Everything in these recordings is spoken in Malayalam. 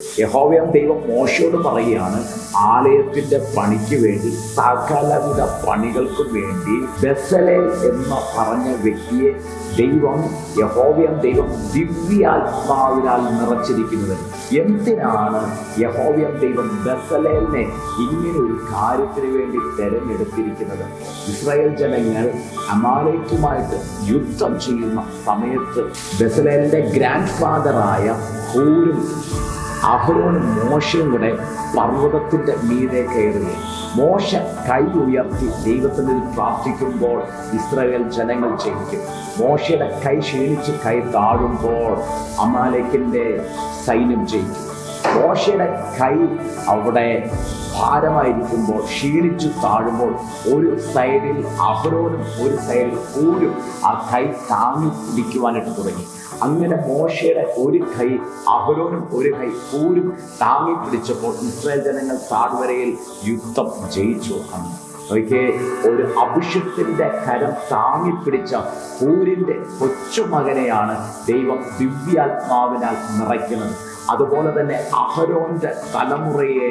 യഹോവയം ദൈവം മോശയോട് പറയുകയാണ് ആലയത്തിന്റെ പണിക്ക് വേണ്ടി സകലവിധ പണികൾക്ക് വേണ്ടി ബെസലേൽ എന്ന് പറഞ്ഞ വ്യക്തിയെ ദൈവം യഹോവയം ദൈവം ദിവ്യാത്മാവിനാൽ നിറച്ചിരിക്കുന്നത് എന്തിനാണ് യഹോവയം ദൈവം ബെസലേലിനെ ഇങ്ങനെ ഒരു കാര്യത്തിന് വേണ്ടി തെരഞ്ഞെടുത്തിരിക്കുന്നത്? ഇസ്രായേൽ ജനങ്ങൾ അമാലയ്ക്കുമായിട്ട് യുദ്ധം ചെയ്യുന്ന സമയത്ത് ബെസലേലിന്റെ ഗ്രാൻഡ് ഫാദറായ ഹൂരും അഹ്റോനും മോശയും കൂടെ പർവതത്തിന്റെ മീതെ കയറി. മോശ കൈ ഉയർത്തി ദൈവത്തിന്റെ പ്രാർത്ഥിക്കുമ്പോൾ ഇസ്രായേൽ ജനങ്ങൾ ചെയ്യിക്കും മോശയുടെ കൈ ക്ഷീണിച്ച് കൈ താഴുമ്പോൾ അമാലേക്കിന്റെ സൈന്യം ജയിക്കും. മോശയുടെ കൈ അവിടെ ഭാരമായിരിക്കുമ്പോൾ ക്ഷീണിച്ചു താഴുമ്പോൾ ഒരു സൈഡിൽ അഹരോനും ഒരു സൈഡിൽ ഊരും ആ കൈ താങ്ങി പിടിക്കുവാനായിട്ട് തുടങ്ങി. അങ്ങനെ മോശയുടെ ഒരു കൈ അഹരോനും ഒരു കൈ ഊരും താങ്ങി പിടിച്ചപ്പോൾ ഇസ്രായേൽ ജനങ്ങൾ താഴ്വരയിൽ യുദ്ധം ജയിച്ചു. അന്ന് നോക്കിയേ ഒരു അഭിഷത്തിന്റെ കരം താങ്ങിപ്പിടിച്ച ഊരിന്റെ കൊച്ചുമകനെയാണ് ദൈവം ദിവ്യാത്മാവിനാൽ നിറയ്ക്കുന്നത്. അതുപോലെ തന്നെ അഹരോന്റെ തലമുറയെ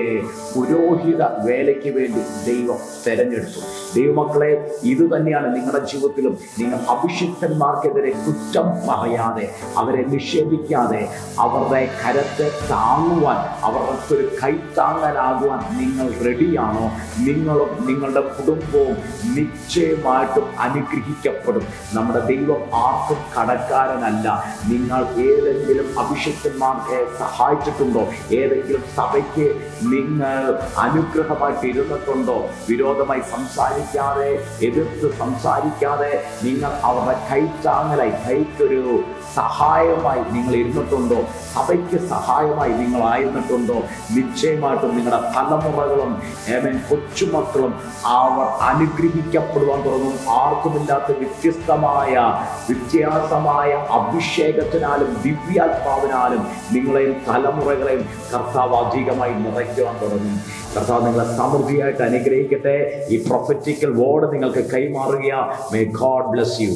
പുരോഹിത വേലയ്ക്ക് വേണ്ടി ദൈവം തെരഞ്ഞെടുത്തു. ദൈവമക്കളെ ഇത് തന്നെയാണ് നിങ്ങളുടെ ജീവിതത്തിലും നിങ്ങൾ അഭിഷിക്തന്മാർക്കെതിരെ കുറ്റം പറയാതെ അവരെ നിഷേധിക്കാതെ അവരുടെ കരത്തെ താങ്ങുവാൻ അവർക്ക് ഒരു കൈത്താങ്ങലാകുവാൻ നിങ്ങൾ റെഡിയാണോ നിങ്ങളും നിങ്ങളുടെ കുടുംബവും നിശ്ചയമായിട്ടും അനുഗ്രഹിക്കപ്പെടും. നമ്മുടെ ദൈവം ആർക്കും കടക്കാരനല്ല. നിങ്ങൾ ഏതെങ്കിലും അഭിഷിക്തന്മാരെ സഹായിച്ചിട്ടുണ്ടോ? ഏതെങ്കിലും സഭയ്ക്ക് നിങ്ങൾ അനുഗ്രഹമായിട്ട് ഇരുന്നിട്ടുണ്ടോ? വിരോധമായി സംസാരിക്കാതെ എതിർത്ത് സംസാരിക്കാതെ നിങ്ങൾ അവരുടെ കൈത്താങ്ങലായി കൈക്കൊരു സഹായമായി നിങ്ങൾ ഇരുന്നിട്ടുണ്ടോ? സഭയ്ക്ക് സഹായമായി നിങ്ങൾ ആയിരുന്നിട്ടുണ്ടോ? നിശ്ചയമായിട്ടും നിങ്ങളുടെ തലമുറകളും ഏമൻ കൊച്ചുമക്കളും അവർ അനുഗ്രഹിക്കപ്പെടുവാൻ തുടങ്ങും. ആർക്കുമില്ലാത്ത വ്യത്യസ്തമായ വ്യത്യാസമായ അഭിഷേകത്തിനാലും ദിവ്യാത്മാവിനാലും നിങ്ങളെയും തലമുറകളെയും കർത്താവ് അധികമായി നിറയ്ക്കുവാൻ തുടങ്ങും. കർത്താവ് നിങ്ങളെ സമൃദ്ധിയായിട്ട് അനുഗ്രഹിക്കട്ടെ. ഈ പ്രൊഫറ്റിക്കൽ വേർഡ് നിങ്ങൾക്ക് കൈമാറുക മേ ഗോഡ് ബ്ലസ് യു